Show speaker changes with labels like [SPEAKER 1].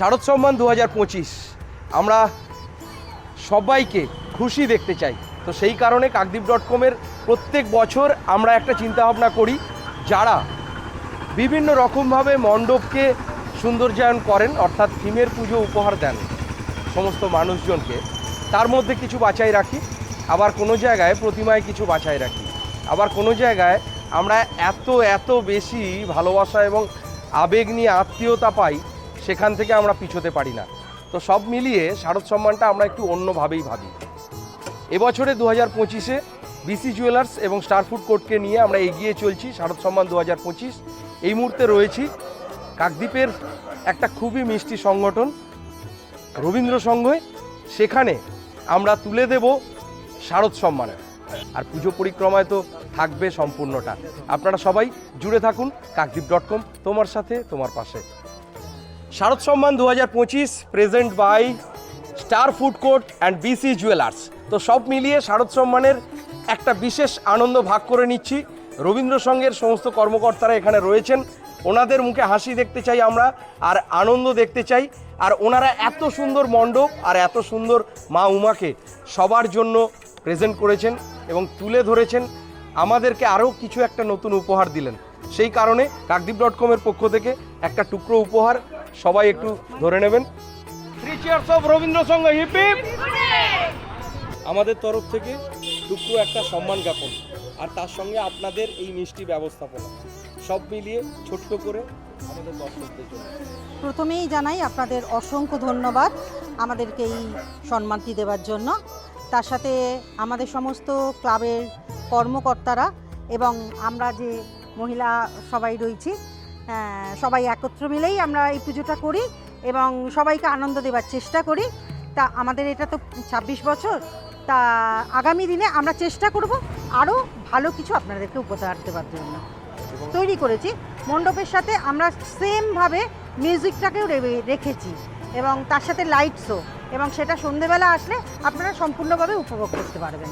[SPEAKER 1] শারদ সম্মান দু হাজার পঁচিশ। আমরা সবাইকে খুশি দেখতে চাই। তো সেই কারণে কাকদ্বীপ ডট কমের প্রত্যেক বছর আমরা একটা চিন্তাভাবনা করি, যারা বিভিন্ন রকমভাবে মণ্ডপকে সৌন্দর্যায়ন করেন, অর্থাৎ থিমের পুজো উপহার দেন সমস্ত মানুষজনকে, তার মধ্যে কিছু বাছাই রাখি, আবার কোনো জায়গায় প্রতিমায় কিছু বাছাই রাখি। আবার কোনো জায়গায় আমরা এত এত বেশি ভালোবাসা এবং আবেগ নিয়ে আত্মীয়তা পাই সেখান থেকে আমরা পিছোতে পারি না। তো সব মিলিয়ে শারদ সম্মানটা আমরা একটু অন্যভাবেই ভাবি। এবছরে দু হাজার পঁচিশে বিসি জুয়েলার্স এবং স্টার ফুড কোর্টকে নিয়ে আমরা এগিয়ে চলছি শারদ সম্মান দু হাজার পঁচিশ। এই মুহূর্তে রয়েছি কাকদ্বীপের একটা খুবই মিষ্টি সংগঠন, রবীন্দ্র সংঘে সেখানে আমরা তুলে দেব শারদ সম্মান আর পুজো পরিক্রমায় তো থাকবে সম্পূর্ণটা। আপনারা সবাই জুড়ে থাকুন কাকদ্বীপ ডট কম, তোমার সাথে, তোমার পাশে। শারদ সম্মান দু হাজার পঁচিশ present by star food court and BC jewellers তো সব মিলিয়ে শারদ সম্মানের একটা বিশেষ আনন্দ ভাগ করে নিচ্ছি। রবীন্দ্র সংঘের সমস্ত কর্মকর্তারা এখানে রয়েছেন। ওনাদের মুখে হাসি দেখতে চাই আমরা আর আনন্দ দেখতে চাই। আর ওনারা এত সুন্দর মণ্ডপ আর এত সুন্দর মা উমাকে সবার জন্য প্রেজেন্ট করেছেন এবং তুলে ধরেছেন। আমাদেরকে আরও কিছু একটা নতুন উপহার দিলেন। সেই কারণে কাকদ্বীপ ডট কমের পক্ষ থেকে একটা টুকরো উপহার সবাই একটু ধরে নেবেন। থ্রি চেয়ার্স অফ রবীন্দ্র হিপ আমাদের তরফ থেকে টুকরো একটা সম্মান জ্ঞাপন। আর তার সঙ্গে আপনাদের এই মিষ্টি ব্যবস্থাপনা। সব মিলিয়ে ছোট্ট করে আমাদের দর্শকদের জন্য।
[SPEAKER 2] প্রথমেই জানাই আপনাদের অসংখ্য ধন্যবাদ আমাদেরকে এই সম্মানটি দেওয়ার জন্য। তার সাথে আমাদের সমস্ত ক্লাবের কর্মকর্তারা এবং আমরা যে মহিলা সবাই রয়েছি সবাই একত্র মিলেই আমরা এই পুজোটা করি এবং সবাইকে আনন্দ দেওয়ার চেষ্টা করি। তা আমাদের এটা তো ছাব্বিশ বছর। তা আগামী দিনে আমরা চেষ্টা করব আরও ভালো কিছু আপনাদেরকে উপহার দেওয়ার জন্য। তৈরি করেছি। মণ্ডপের সাথে আমরা সেমভাবে মিউজিকটাকেও রেখেছি এবং তার সাথে লাইট শো এবং সেটা সন্ধেবেলা আসলে আপনারা সম্পূর্ণভাবে উপভোগ করতে পারবেন।